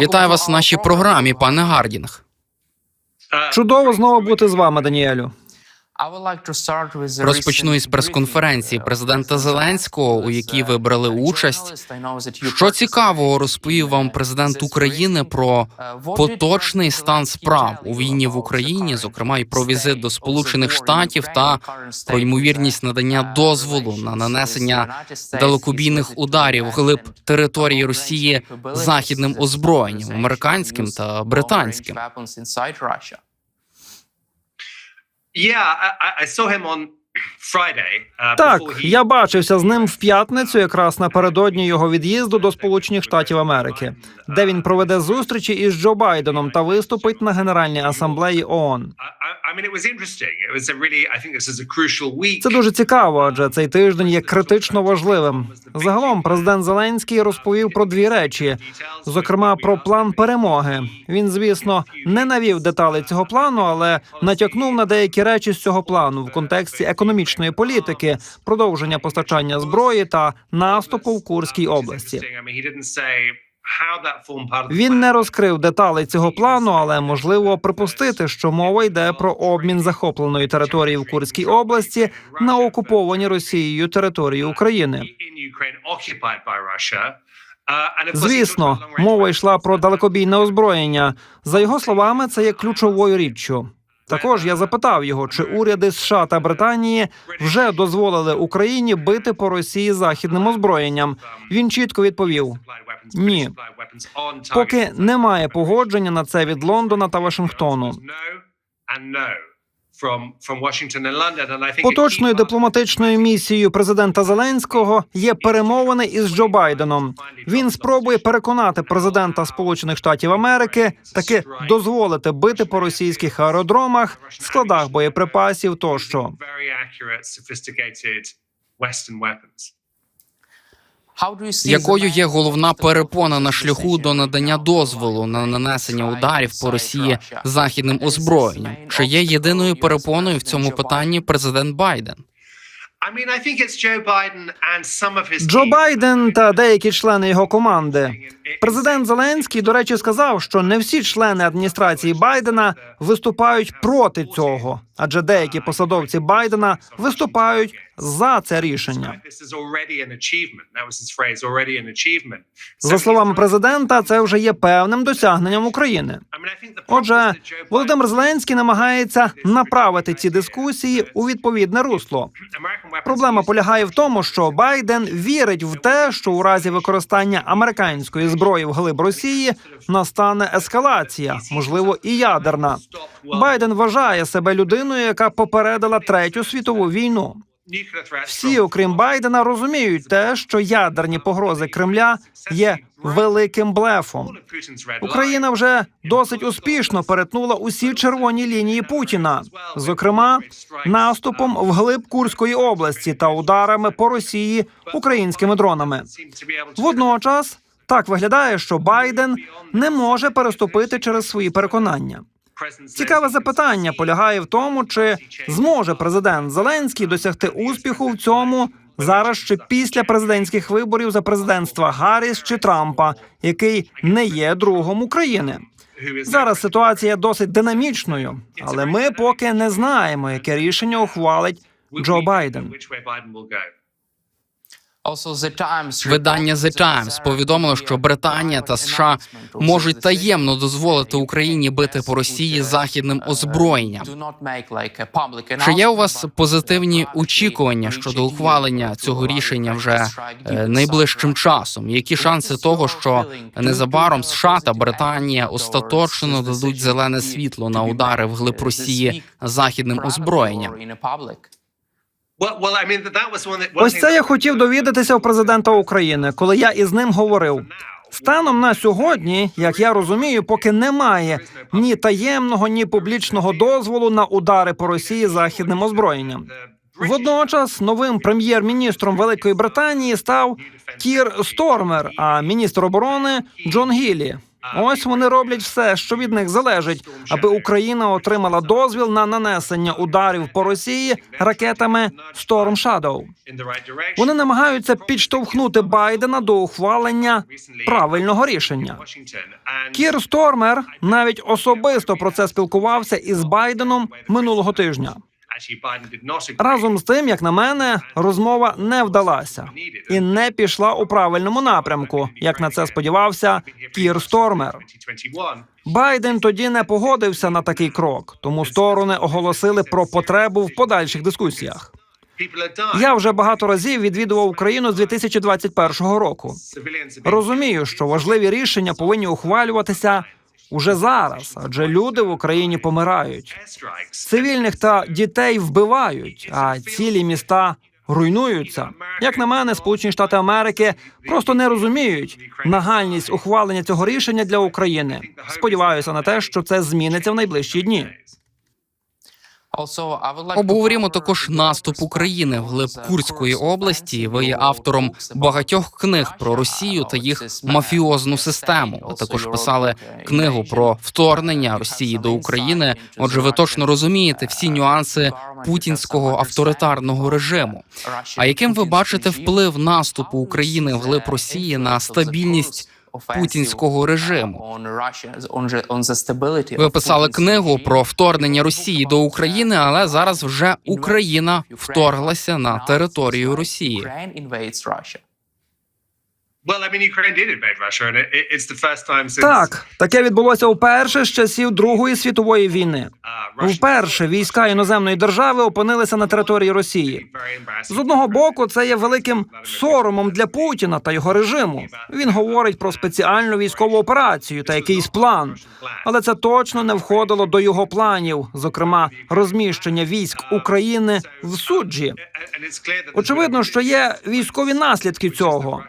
Вітаю вас в нашій програмі, пане Гардінг. Чудово знову бути з вами, Даніелю. Розпочну із прес-конференції президента Зеленського, у якій ви брали участь. Що цікавого розповів вам президент України про поточний стан справ у війні в Україні, зокрема і про візит до Сполучених Штатів та про ймовірність надання дозволу на нанесення далекобійних ударів глиб території Росії західним озброєнням, американським та британським. Так, я бачився з ним в п'ятницю, якраз напередодні його від'їзду до Сполучених Штатів Америки, де він проведе зустрічі із Джо Байденом та виступить на Генеральній асамблеї ООН. Це дуже цікаво, адже цей тиждень є критично важливим. Загалом, президент Зеленський розповів про дві речі: зокрема, про план перемоги. Він, звісно, не навів деталей цього плану, але натякнув на деякі речі з цього плану в контексті економічної політики, продовження постачання зброї та наступу в Курській області. Він не розкрив деталей цього плану, але можливо припустити, що мова йде про обмін захопленої території в Курській області на окуповані Росією території України. Звісно, мова йшла про далекобійне озброєння. За його словами, це є ключовою річчю. Також я запитав його, чи уряди США та Британії вже дозволили Україні бити по Росії західним озброєнням. Він чітко відповів: ні, поки немає погодження на це від Лондона та Вашингтону. Поточною дипломатичною місією президента Зеленського є перемовини із Джо Байденом. Він спробує переконати президента Сполучених Штатів Америки таки дозволити бити по російських аеродромах, складах боєприпасів тощо. Якою є головна перепона на шляху до надання дозволу на нанесення ударів по Росії західним озброєнням? Чи є єдиною перепоною в цьому питанні президент Байден? Джо Байден та деякі члени його команди. Президент Зеленський, до речі, сказав, що не всі члени адміністрації Байдена виступають проти цього, адже деякі посадовці Байдена виступають за це рішення. За словами президента, це вже є певним досягненням України. Отже, Володимир Зеленський намагається направити ці дискусії у відповідне русло. Проблема полягає в тому, що Байден вірить в те, що у разі використання американської зброї в глиб Росії настане ескалація, можливо, і ядерна. Байден вважає себе людиною, яка попередила третю світову війну. Всі, окрім Байдена, розуміють те, що ядерні погрози Кремля є великим блефом. Україна вже досить успішно перетнула усі червоні лінії Путіна, зокрема наступом вглиб Курської області та ударами по Росії українськими дронами. Водночас так виглядає, що Байден не може переступити через свої переконання. Цікаве запитання полягає в тому, чи зможе президент Зеленський досягти успіху в цьому зараз чи після президентських виборів за президентства Гарріс чи Трампа, який не є другом України. Зараз ситуація досить динамічною, але ми поки не знаємо, яке рішення ухвалить Джо Байден. Видання The Times повідомило, що Британія та США можуть таємно дозволити Україні бити по Росії західним озброєнням. Чи є у вас позитивні очікування щодо ухвалення цього рішення вже е, найближчим часом? Які шанси того, що незабаром США та Британія остаточно дадуть зелене світло на удари вглиб Росії західним озброєнням? Ось це я хотів довідатися у президента України, коли я із ним говорив. Станом на сьогодні, як я розумію, поки немає ні таємного, ні публічного дозволу на удари по Росії західним озброєнням. Водночас новим прем'єр-міністром Великої Британії став Кір Стормер, а міністр оборони Джон Гіллі. Ось вони роблять все, що від них залежить, аби Україна отримала дозвіл на нанесення ударів по Росії ракетами Storm Shadow. Вони намагаються підштовхнути Байдена до ухвалення правильного рішення. Кір Стормер навіть особисто про це спілкувався із Байденом минулого тижня. Разом з тим, як на мене, розмова не вдалася і не пішла у правильному напрямку, як на це сподівався Кір Стормер. Байден тоді не погодився на такий крок, тому сторони оголосили про потребу в подальших дискусіях. Я вже багато разів відвідував Україну з 2021 року. Розумію, що важливі рішення повинні ухвалюватися уже зараз, адже люди в Україні помирають. Цивільних та дітей вбивають, а цілі міста руйнуються. Як на мене, Сполучені Штати Америки просто не розуміють нагальність ухвалення цього рішення для України. Сподіваюся на те, що це зміниться в найближчі дні. Обговоримо також наступ України вглиб Курської області. Ви є автором багатьох книг про Росію та їх мафіозну систему. Ви також писали книгу про вторгнення Росії до України. Отже, ви точно розумієте всі нюанси путінського авторитарного режиму. А яким ви бачите вплив наступу України вглиб Росії на стабільність путінського режиму? Ви писали книгу про вторгнення Росії до України, але зараз вже Україна вторглася на територію Росії. Так, таке відбулося вперше з часів Другої світової війни. Вперше війська іноземної держави опинилися на території Росії. З одного боку, це є великим соромом для Путіна та його режиму. Він говорить про спеціальну військову операцію та якийсь план, але це точно не входило до його планів, зокрема розміщення військ України в суджі. Очевидно, що є військові наслідки цього.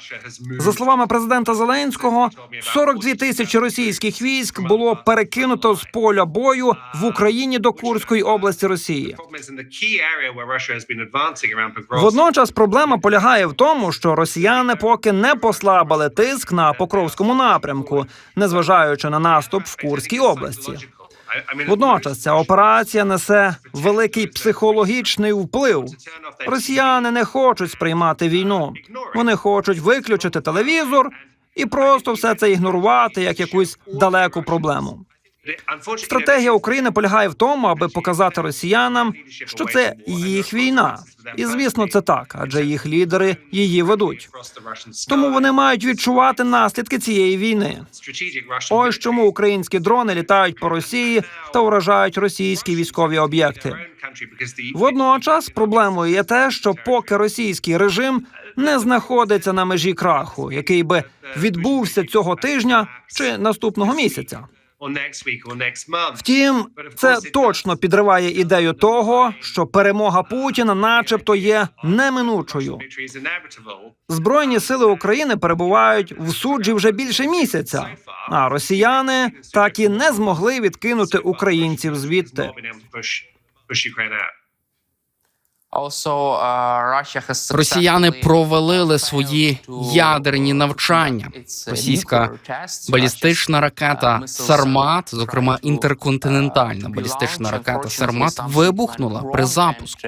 За словами президента Зеленського, 42 тисячі російських військ було перекинуто з поля бою в Україні до Курської області Росії. Водночас проблема полягає в тому, що росіяни поки не послабили тиск на Покровському напрямку, незважаючи на наступ в Курській області. Водночас ця операція несе великий психологічний вплив. Росіяни не хочуть сприймати війну. Вони хочуть виключити телевізор і просто все це ігнорувати як якусь далеку проблему. Стратегія України полягає в тому, аби показати росіянам, що це їх війна, і звісно, це так, адже їх лідери її ведуть. Тому вони мають відчувати наслідки цієї війни. Ось чому українські дрони літають по Росії та уражають російські військові об'єкти. Водночас проблемою є те, що поки російський режим не знаходиться на межі краху, який би відбувся цього тижня чи наступного місяця. Втім, це точно підриває ідею того, що перемога Путіна, начебто, є неминучою. Збройні сили України перебувають в суджі вже більше місяця. А росіяни так і не змогли відкинути українців звідти. Росіяни провалили свої ядерні навчання. Російська балістична ракета Сармат, зокрема інтерконтинентальна балістична ракета Сармат, вибухнула при запуску.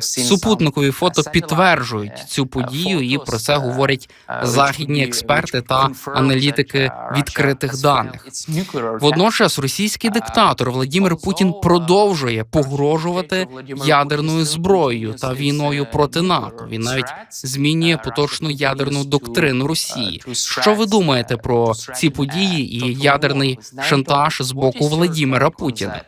Супутникові фото підтверджують цю подію, і про це говорять західні експерти та аналітики відкритих даних. Водночас російський диктатор Владимир Путін продовжує погрожувати ядерною зброєю та війною проти НАТО. Він навіть змінює поточну ядерну доктрину Росії. Що ви думаєте про ці події і ядерний шантаж з боку Владимира Путіна?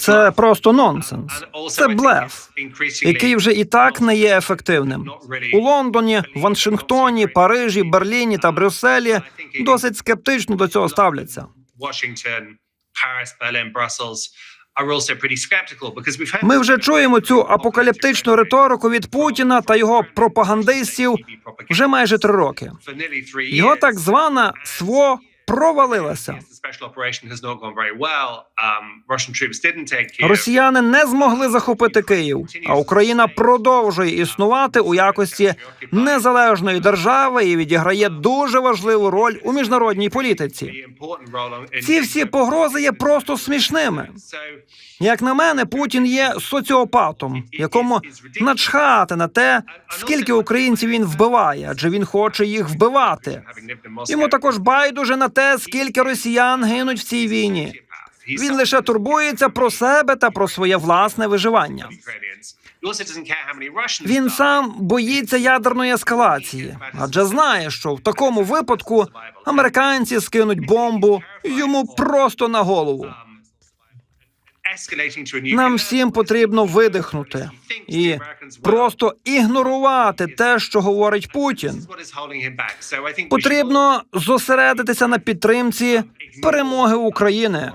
Це просто нонсенс. Це блеф, який вже і так не є ефективним. У Лондоні, Вашингтоні, Парижі, Берліні та Брюсселі досить скептично до цього ставляться. Ми вже чуємо цю апокаліптичну риторику від Путіна та його пропагандистів вже майже три роки. Його так звана СВО провалилася. Росія Росіяни не змогли захопити Київ, а Україна продовжує існувати у якості незалежної держави і відіграє дуже важливу роль у міжнародній політиці. Ці всі погрози є просто смішними. Як на мене, Путін є соціопатом, якому начхати на те, скільки українців він вбиває, адже він хоче їх вбивати. Йому також байдуже на те, скільки росіян гинуть в цій війні. Він лише турбується про себе та про своє власне виживання. Він сам боїться ядерної ескалації, адже знає, що в такому випадку американці скинуть бомбу йому просто на голову. Нам всім потрібно видихнути і просто ігнорувати те, що говорить Путін. Потрібно зосередитися на підтримці перемоги України.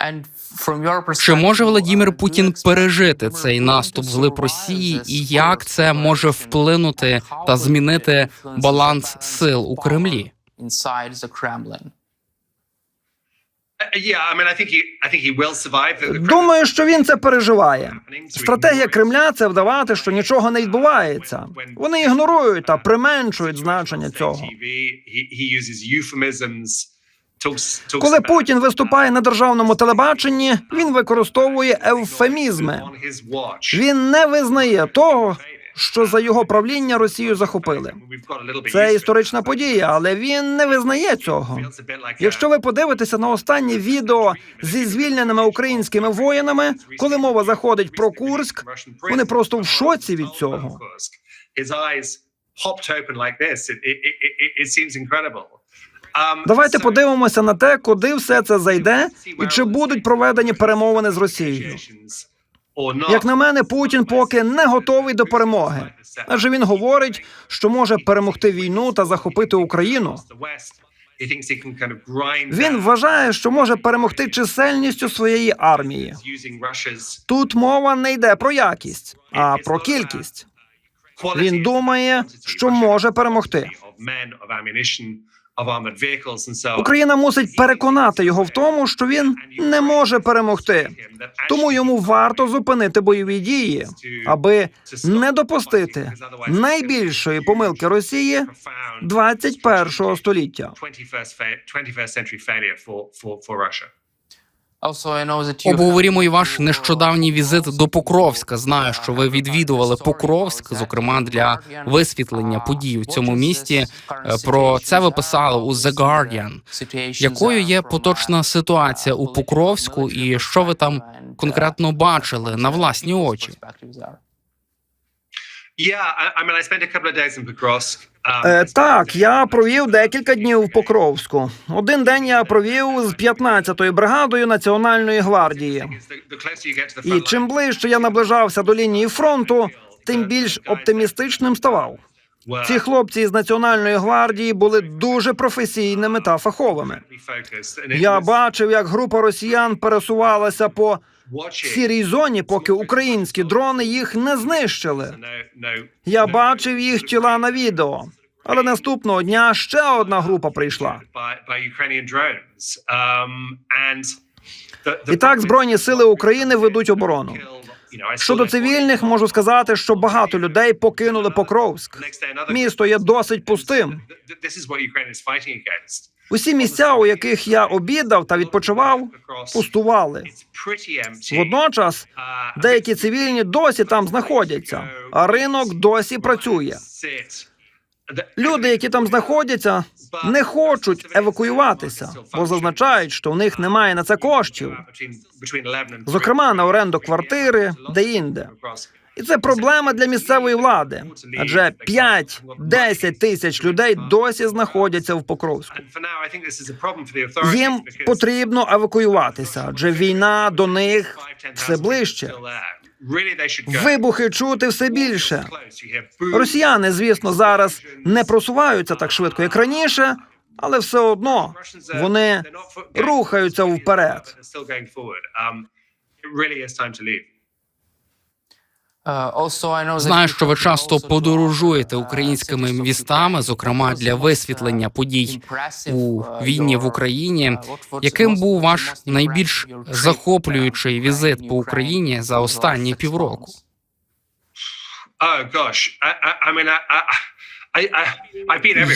Uh. Чи може Владімір Путін пережити цей наступ глиб Росії, і як це може вплинути та змінити баланс сил у Кремлі? Uh, yeah, I mean, I think he, I think he will survive. The- the Думаю, що він це переживає. Стратегія Кремля це вдавати, що нічого не відбувається. Вони ігнорують та применшують значення цього. Коли Путін виступає на державному телебаченні, він використовує евфемізми. Він не визнає того, що за його правління Росію захопили. Це історична подія, але він не визнає цього. Якщо ви подивитеся на останнє відео зі звільненими українськими воїнами, коли мова заходить про Курськ, вони просто в шоці від цього. Давайте подивимося на те, куди все це зайде, і чи будуть проведені перемовини з Росією. Як на мене, Путін поки не готовий до перемоги, адже він говорить, що може перемогти війну та захопити Україну. Він вважає, що може перемогти чисельністю своєї армії. Тут мова не йде про якість, а про кількість. Він думає, що може перемогти. Україна мусить переконати його в тому, що він не може перемогти. Тому йому варто зупинити бойові дії, аби не допустити найбільшої помилки Росії 21-го століття. Обговоримо і ваш нещодавній візит до Покровська. Знаю, що ви відвідували Покровськ, зокрема для висвітлення подій в цьому місті. Е, Про це ви писали у The Guardian. Якою є поточна ситуація у Покровську, і що ви там конкретно бачили на власні очі? Yeah, I, I mean, I spent a couple of days in Pokrovsk. Um, Е, так, я провів декілька днів в Покровську. Один день я провів з 15-ю бригадою Національної гвардії. І чим ближче я наближався до лінії фронту, тим більш оптимістичним ставав. Ці хлопці з Національної гвардії були дуже професійними та фаховими. Я бачив, як група росіян пересувалася по сірій зоні, поки українські дрони їх не знищили. Я бачив їх тіла на відео. Але наступного дня ще одна група прийшла. Um, І так збройні сили України ведуть оборону. Щодо цивільних, можу сказати, що багато людей покинули Покровськ. Місто є досить пустим. Усі місця, у яких я обідав та відпочивав, пустували. Водночас Uh, деякі цивільні досі там знаходяться, а ринок досі працює. Люди, які там знаходяться, не хочуть евакуюватися, бо зазначають, що в них немає на це коштів. between, between 11 and Зокрема, на оренду квартири, де інде. І це проблема для місцевої влади, адже 5-10 тисяч людей досі знаходяться в Покровську. Їм потрібно евакуюватися, адже війна до них все ближче. Вибухи чути все більше. Росіяни, звісно, зараз не просуваються так швидко, як раніше, але все одно вони рухаються вперед. Знаю, що ви часто подорожуєте українськими містами, зокрема для висвітлення подій у війні в Україні. Яким був ваш найбільш захоплюючий візит по Україні за останні півроку? Oh.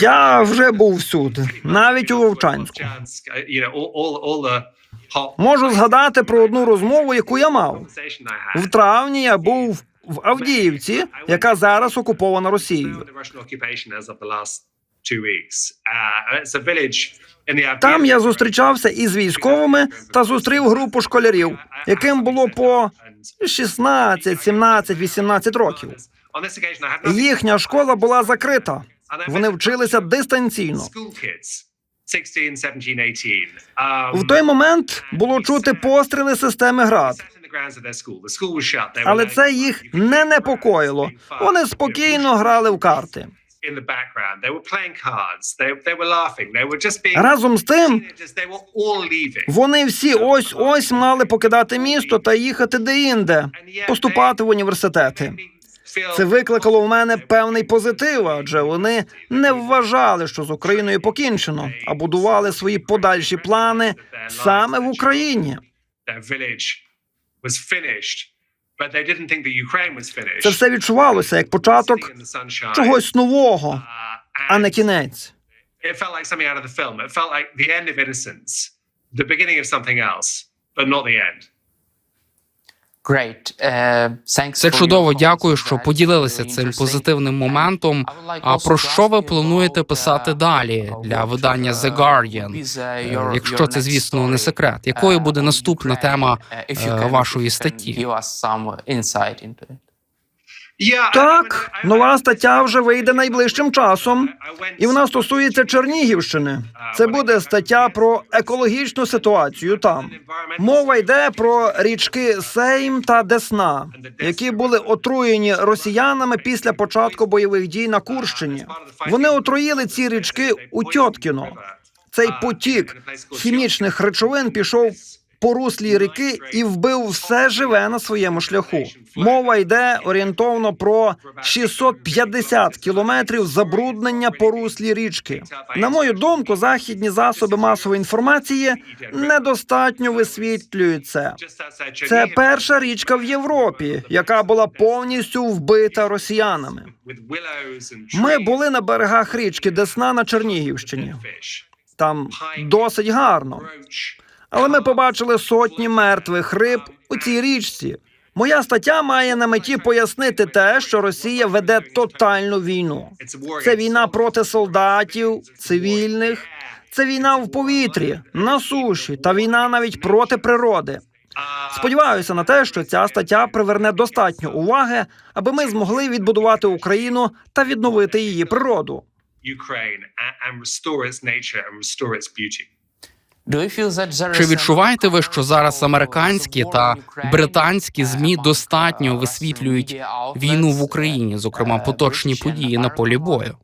Я вже був всюди, навіть у Вовчанську. Uh, Можу згадати про одну розмову, яку я мав. В травні я був в Авдіївці, яка зараз окупована Росією. Там я зустрічався із військовими та зустрів групу школярів, яким було по 16, 17, 18 років. Їхня школа була закрита. Вони вчилися дистанційно. school kids, 16, 17, 18. В той момент було чути постріли системи град, але це їх не непокоїло. Вони спокійно грали в карти. Разом з тим, вони всі ось ось мали покидати місто та їхати де-інде, поступати в університети. Це викликало в мене певний позитив, адже вони не вважали, що з Україною покінчено, а будували свої подальші плани саме в Україні. Their village was finished, but they didn't think that Ukraine was finished. Це все відчувалося як початок Sitting in the sunshine. чогось нового, Uh, а не and кінець. it felt like something out of the film. It felt like the end of innocence, the beginning of something else, but not the end. Це чудово. Дякую, що поділилися цим позитивним моментом. А про що ви плануєте писати далі для видання The Guardian? Е, Якщо це, звісно, не секрет. Якою буде наступна тема е, вашої статті? Так, нова стаття вже вийде найближчим часом, і вона стосується Чернігівщини. Це буде стаття про екологічну ситуацію там. Мова йде про річки Сейм та Десна, які були отруєні росіянами після початку бойових дій на Курщині. Вони отруїли ці річки у Тьоткіно. Цей потік хімічних речовин пішов по руслі ріки і вбив все живе на своєму шляху. Мова йде орієнтовно про 650 кілометрів забруднення по руслі річки. На мою думку, західні засоби масової інформації недостатньо висвітлюють це. Це перша річка в Європі, яка була повністю вбита росіянами. Ми були на берегах річки Десна на Чернігівщині. Там досить гарно. Але ми побачили сотні мертвих риб у цій річці. Моя стаття має на меті пояснити те, що Росія веде тотальну війну. Це війна проти солдатів, цивільних. Це війна в повітрі, на суші та війна навіть проти природи. Сподіваюся на те, що ця стаття приверне достатньо уваги, аби ми змогли відбудувати Україну та відновити її природу. Ukraine and, restore its nature and restore its beauty. Чи відчуваєте ви, що зараз американські та британські змі достатньо висвітлюють війну в Україні, зокрема поточні події на полі бою?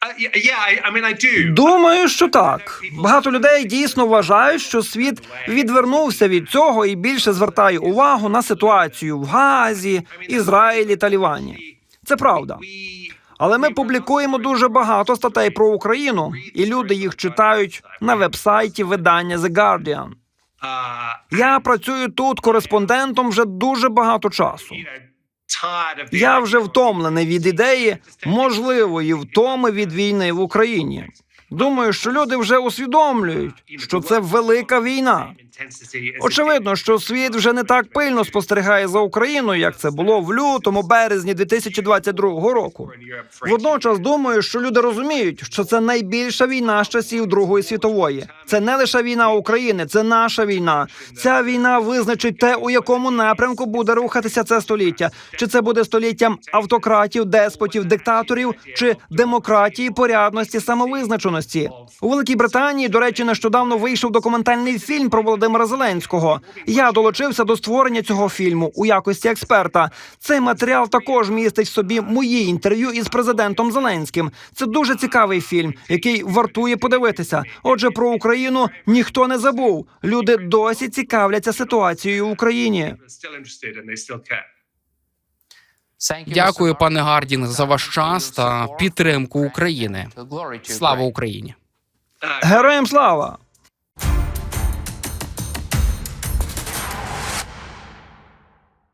Uh. Думаю, що так. Багато людей дійсно вважають, що світ відвернувся від цього і більше звертає увагу на ситуацію в Газі, Ізраїлі та Лівані. Це правда. Але ми публікуємо дуже багато статей про Україну, і люди їх читають на вебсайті видання The Guardian. Я працюю тут кореспондентом вже дуже багато часу. Я вже втомлений від ідеї можливої втоми від війни в Україні. Думаю, що люди вже усвідомлюють, що це велика війна. Очевидно, що світ вже не так пильно спостерігає за Україною, як це було в лютому, березні 2022 року. Водночас думаю, що люди розуміють, що це найбільша війна з часів Другої світової. Це не лише війна України, це наша війна. Ця війна визначить те, у якому напрямку буде рухатися це століття. Чи це буде століттям автократів, деспотів, диктаторів, чи демократії, порядності, самовизначеності у Великій Британії. До речі, нещодавно вийшов документальний фільм про Володимира Зеленського. Я долучився до створення цього фільму у якості експерта. Цей матеріал також містить в собі мої інтерв'ю із президентом Зеленським. Це дуже цікавий фільм, який вартує подивитися. Отже, про Україну ніхто не забув. Люди досі цікавляться ситуацією в Україні. Дякую, пане Гардін, за ваш час та підтримку України. Слава Україні! Героям слава!